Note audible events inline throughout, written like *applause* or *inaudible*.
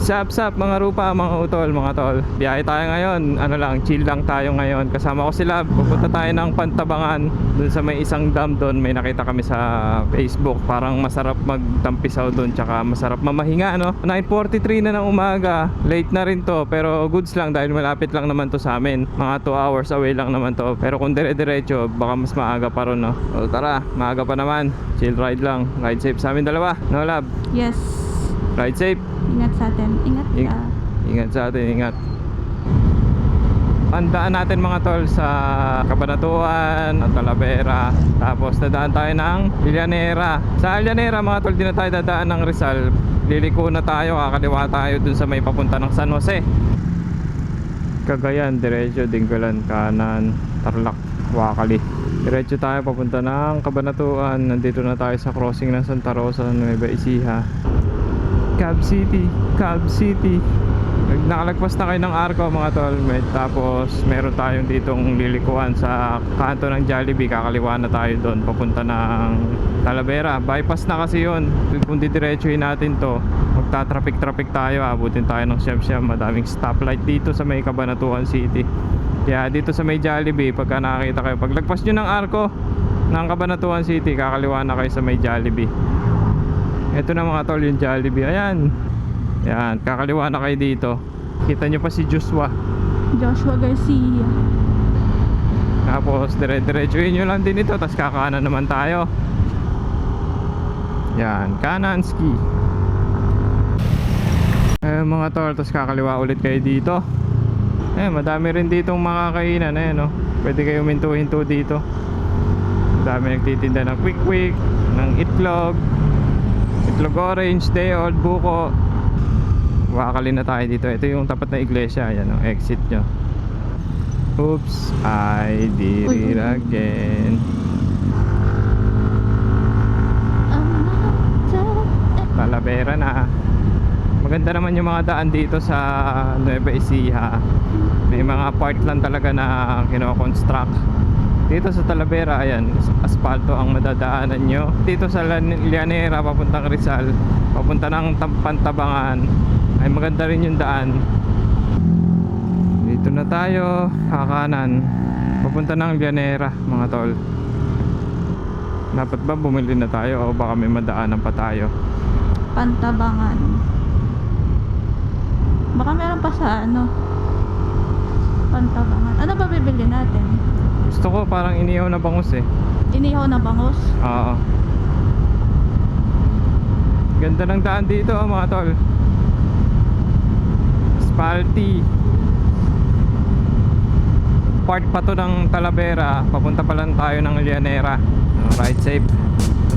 Sup, sup, mga rupa, mga utol, mga tol. Biyahe tayo ngayon. Ano lang, chill lang tayo ngayon. Kasama ko sila. Pupunta tayo ng Pantabangan. Doon sa may isang dam doon. May nakita kami sa Facebook. Parang masarap magtampisaw doon. Tsaka masarap mamahinga, no? 9.43 na ng umaga. Late na rin to. Pero goods lang dahil malapit lang naman to sa amin. Mga 2 hours away lang naman to. Pero kung dire-diretso, baka mas maaga pa ron, no? O tara, maaga pa naman. Chill ride lang. Ride safe sa amin dalawa. No, lab? Yes. Ride safe. Ingat sa atin. Ingat Ing- ka. ingat sa atin, ingat. Andaan natin mga tol sa Cabanatuan, at Talavera. Tapos dadaan tayo ng Lilianera. Sa Lilianera mga tol, di na tayo dadaan ng Rizal. Liliko na tayo, kakaliwa tayo dun sa may papunta ng San Jose. Cagayan, diretso, Dinggalan, kanan, Tarlac, Wakali. Diretso tayo papunta ng Cabanatuan. Nandito na tayo sa crossing ng Santa Rosa, Nueva Ecija. Cab City, Cab City. Nakalagpas na kayo ng Arco mga tol. May, tapos meron tayong ditong lilikuan sa kanto ng Jollibee. Kakaliwa na tayo doon papunta ng Talavera. Bypass na kasi yun. Kung didiretsuhin natin to, magta-traffic-traffic tayo. Abutin tayo ng siyam-siyam. Madaming stoplight dito sa may Cabanatuan City. Kaya dito sa may Jollibee, pagka nakakita kayo, paglagpas nyo ng Arco ng Cabanatuan City, kakaliwa na kayo sa may Jollibee. Ito na mga tol yung Jollibee. Ayan. Ayan, kakaliwa na kayo dito. Kita nyo pa si Joshua. Joshua Garcia. Tapos dire-diretsuhin nyo lang din ito. Tapos kakanan naman tayo. Yan, kanan ski. Ayan mga tol, tapos kakaliwa ulit kayo dito. Eh, madami rin ditong mga kainan eh, no? Pwede kayo minto-hinto dito. Madami nagtitinda ng quick quick, ng itlog, itlog orange, day old, buko. Wakali na tayo dito. Ito yung tapat na iglesia. Ayan ang exit nyo. Oops, I did it again. Talavera na. Maganda naman yung mga daan dito sa Nueva Ecija. May mga part lang talaga na kino-construct. Dito sa Talavera, ayan, asfalto ang madadaanan nyo. Dito sa Llanera, papuntang Rizal, papunta ng Pantabangan, ay maganda rin yung daan. Dito na tayo, kakanan. Papunta ng Llanera, mga tol. Dapat ba bumili na tayo o baka may madaanan pa tayo? Pantabangan. Baka meron pa sa ano. Pantabangan. Ano ba bibili natin? Gusto ko parang inihaw na bangus eh. Inihaw na bangus? Oo. Ganda ng daan dito oh, mga tol. Spalty. Part pa to ng Talavera. Papunta pa lang tayo ng Llanera. Ride safe.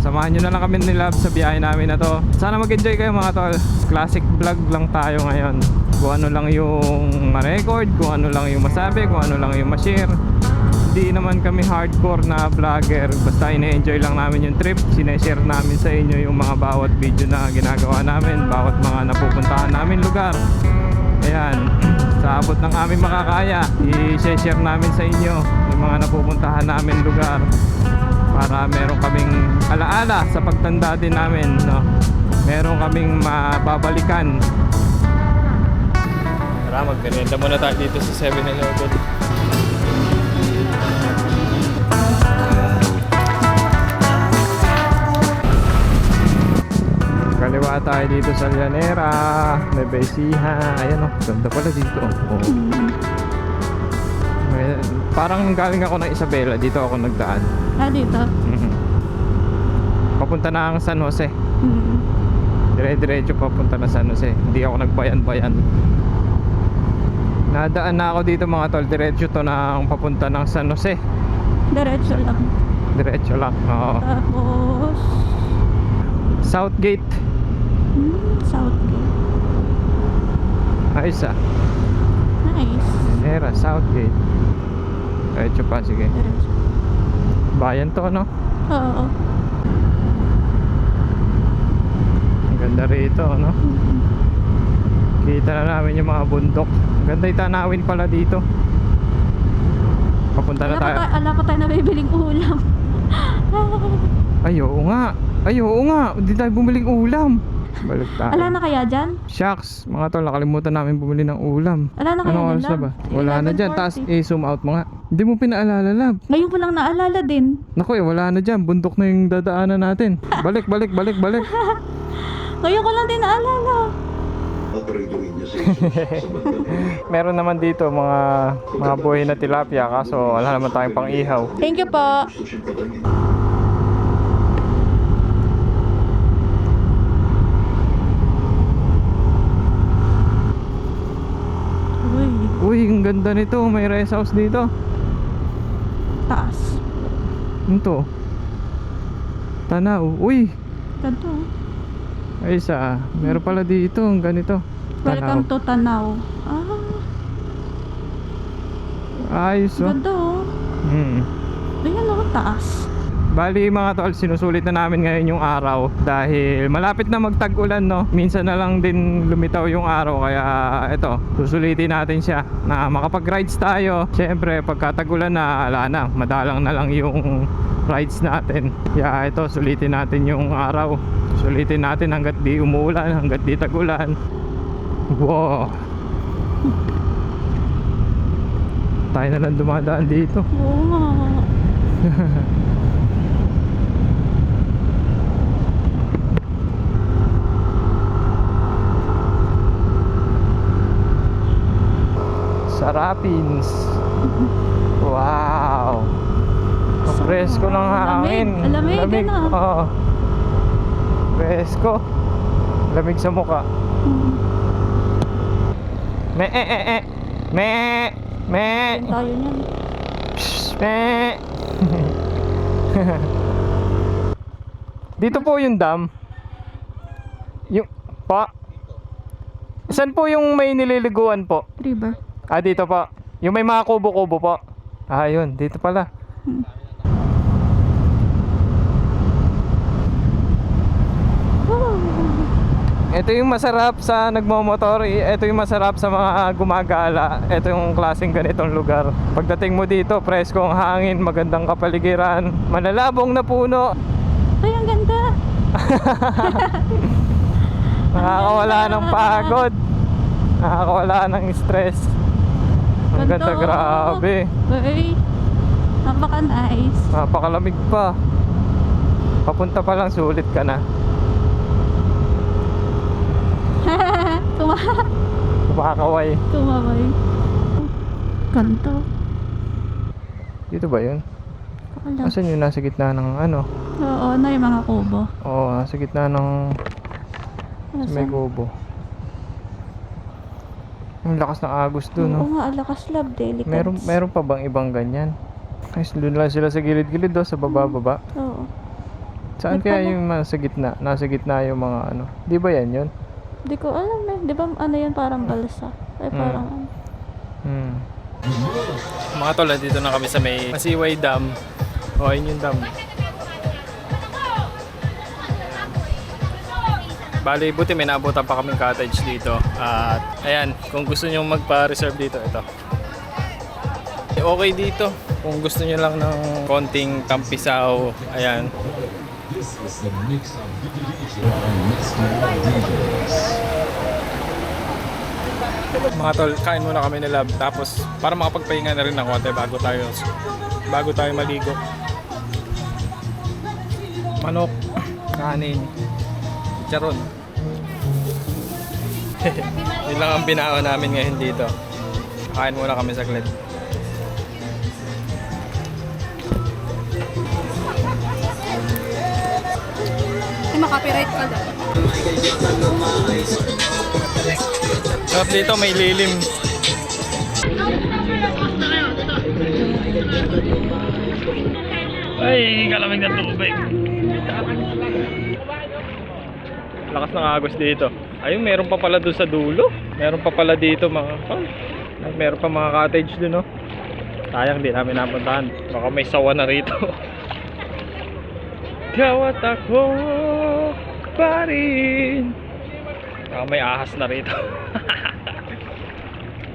Samahan nyo na lang kami ni Lab sa biyahe namin na to. Sana mag-enjoy kayo mga tol. Classic vlog lang tayo ngayon. Kung ano lang yung ma-record, kung ano lang yung masabi, kung ano lang yung ma-share. Hindi naman kami hardcore na vlogger. Basta ine-enjoy lang namin yung trip. Sineshare namin sa inyo yung mga bawat video na ginagawa namin. Bawat mga napupuntahan namin lugar. Ayan. *clears throat* Sa abot ng aming makakaya, i-share namin sa inyo yung mga napupuntahan namin lugar para meron kaming alaala sa pagtanda din namin no meron kaming mababalikan Tara, magmerienda muna tayo dito sa 7-Eleven. Kaliwa tayo dito sa Llanera, Nueva Ecija. Ayan o, ganda pala dito. Oh. Hmm. Eh, Parang galing ako ng Isabela, dito ako nagdaan. Ah, dito. Mhm. Papunta na ang San Jose. Hmm. Dire-diretso papunta na San Jose. Hindi ako nagbayan-bayan. Nadaan na ako dito mga tol. Diretso to na ang papunta ng San Jose. Diretso lang. Diretso lang. Oo. Tapos... Southgate. Hmm, Southgate. Ayos ah. Nice. Era, Southgate. Diretso pa, sige. Diretso. Bayan to, no? Oo. Ang ganda rito, no? Hmm. Kita na namin yung mga bundok. Ang Ganda yung tanawin pala dito. Papunta na tayo. ala pa tayo na bibiling ulam. *laughs* Ay, oo nga. Ay, oo nga. Hindi tayo bumiling ulam. Balik tayo. Ala na kaya dyan? Shucks, mga tol, nakalimutan namin bumili ng ulam. Ala na kaya Anong dyan, oras na love? ba? Wala na dyan. 11:40. Taas, eh, zoom out mo nga. Hindi mo pinaalala, lab. Ngayon ko lang naalala din. Naku, eh, wala na dyan. Bundok na yung dadaanan natin. *laughs* Balik, balik, balik, balik. *laughs* Ngayon ko lang din naalala. *laughs* Meron naman dito mga mga buhay na tilapia kaso wala naman tayong pang ihaw. Thank you po. gusto siyang patayin. Uy, Uy, ang ganda nito. May rest house dito. taas. Ito. Tanaw. Uy, Ganto. ay isa. Meron pala dito. Ang ganito. Welcome to Tanaw. Ah, Ayos oh. ganda oh. Hmm. Ayan oh, taas. Bali mga tol, sinusulit na namin ngayon yung araw dahil malapit na magtag-ulan no. Minsan na lang din lumitaw yung araw kaya ito, susulitin natin siya na makapag-rides tayo. Siyempre pagka tag-ulan na, ala na, madalang na lang yung rides natin. Kaya ito, sulitin natin yung araw. Sulitin natin hanggat di umuulan, hanggat di tag-ulan. Wow. Tayo na lang dumadaan dito. Oo *laughs* Sarapins. Wow. Ang presko ng hangin. Lamig, lamig, ano? Oo. Presko. Lamig sa muka. Hmm. Me eh eh eh. Me me. Yan tayo niyan. Psst, me. *laughs* Dito po yung dam. Yung pa. Saan po yung may nililiguan po? River. Ah, dito po. Yung may mga kubo-kubo po. Ah, yun. Dito pala. Wow. Ito yung masarap sa nagmomotor. I- Ito yung masarap sa mga gumagala. Ito yung klaseng ganitong lugar. Pagdating mo dito, presko ang hangin, magandang kapaligiran, malalabong na puno. Ay, ang ganda. *laughs* Nakakawala ng pagod. Nakakawala ng stress. Ang ganda, grabe. Uy, napaka-nice. Napakalamig pa. Papunta pa lang, sulit ka na. *laughs* Tuma Napakaway. tumaway. Ganto. Dito ba yun? Alam. Asan yung nasa gitna ng ano? Oo, na yung mga kubo. Oo, nasa gitna ng sa may Asan? kubo. Ang lakas ng agos Oo doon, no? nga, alakas lab, delicate. Meron, meron pa bang ibang ganyan? Guys, doon lang sila sa gilid-gilid do, sa baba-baba. Oo. Saan Ba't kaya yung nasa gitna? Nasa gitna yung mga ano? Di ba yan yun? Di ko alam eh. Di ba ano yan parang balsa? Ay Hmm. parang ano. Hmm. Mga tol, dito na kami sa may Masiway Dam. O, ayun yung dam. Bali, buti may naabutan pa kaming cottage dito. At ayan, kung gusto nyo magpa-reserve dito, ito. Okay dito. Kung gusto nyo lang ng konting tampisaw, ayan. This. Mga tol, kain muna kami ni Lab. Tapos, para makapagpahinga na rin ng konti bago tayo, bago tayo maligo. Manok, kanin, charon. *laughs* Yun lang ang binao namin ngayon dito. Kain muna kami saglit. Ay, makapiright ka daw. Sarap dito, may lilim. Ay, kalamig ng tubig. Lakas ng agos dito. Ayun, meron pa pala doon sa dulo. Meron pa pala dito mga. Ay, Meron pa mga cottage doon, no? Sayang, di namin napuntahan. Baka may sawa na rito. *laughs* Gawat ako pa rin. Baka may ahas na rito. *laughs*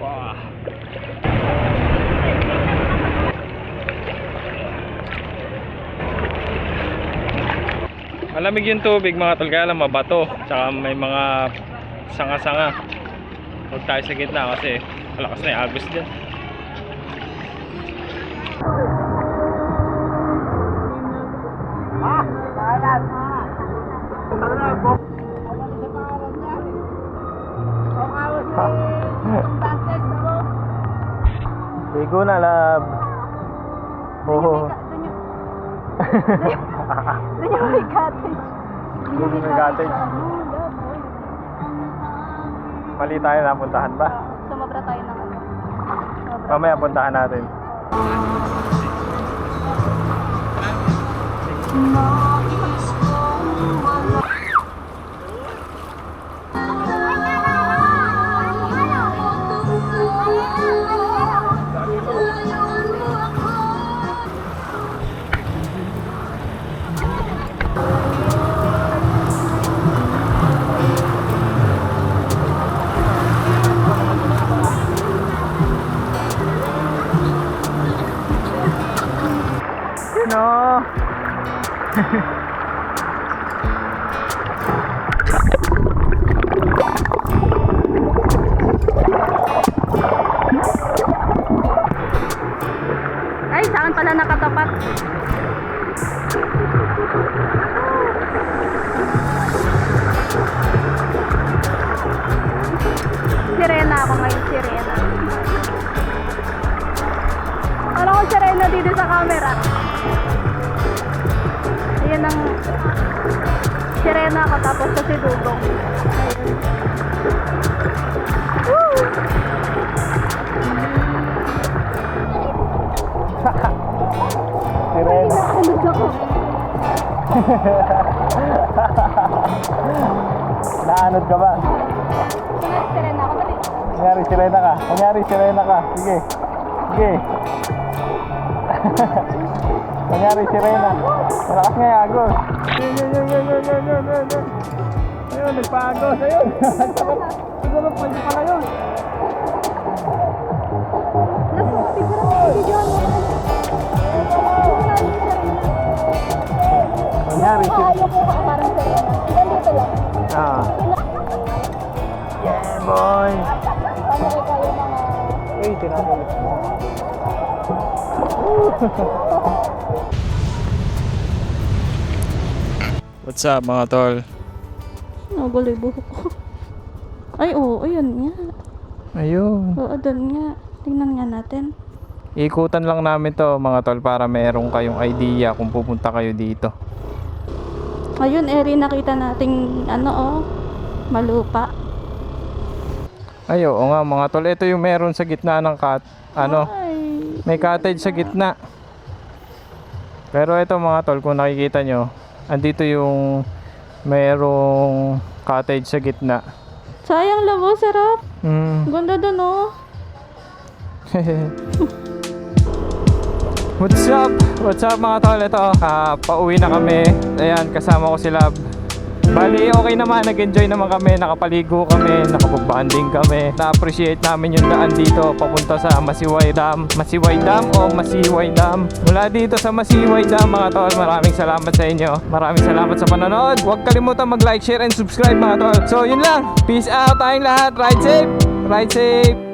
wow. Malamig yung tubig mga tol, kaya lang mabato. Tsaka may mga sanga-sanga. Huwag tayo sa gitna kasi malakas na yung agos dyan. Ligo na, lab. Oo. *laughs* Doon yung may cottage. Doon yung may cottage. Mali tayo napuntahan ba? Sumabra tayo ng ano. Mamaya puntahan natin. No. Ha ha ha. *laughs* Naanod ka ba? Sirena ako dali. Kunyari sirena ka. Kunyari sirena ka. Sige. Sige. *laughs* Kunyari sirena. Malakas nga yung agos. Yun, yun, yun, yun, yun, yun, yun, yun, yun. Ayun, nagpaagos. Ayun. *laughs* Siguro pwede pala yun. Kunyari sirena. Ayaw ko parang sirena. Nandito lang. Ah. Yeah, boy. Paano kayo kayo mga... Uy, tinapon. What's up mga tol? Naguloy buhok ko. Ay, oo, ayun nga. Ayun. Oo, doon nga. Tingnan nga natin. Ikutan lang namin to mga tol para meron kayong idea kung pupunta kayo dito. Ayun, Eri, nakita nating ano, oh, malupa. Ay, oo nga mga tol. Ito yung meron sa gitna ng kat ano, Ay, may cottage sa gitna. Pero ito mga tol, kung nakikita nyo, andito yung merong cottage sa gitna. sayang labo, sarap. Mm. Ganda doon, oh. *laughs* What's up? What's up mga tol? Ito, ah, pauwi na kami. Ayan, kasama ko si Lab. Bali, okay naman. Nag-enjoy naman kami. Nakapaligo kami. Nakapag-banding kami. Na-appreciate namin yung daan dito papunta sa Masiway Dam. Masiway Dam o Masiway Dam. Mula dito sa Masiway Dam mga tol, maraming salamat sa inyo. Maraming salamat sa panonood. Huwag kalimutan mag-like, share, and subscribe mga tol. So, yun lang. Peace out tayong lahat. Ride safe! Ride safe!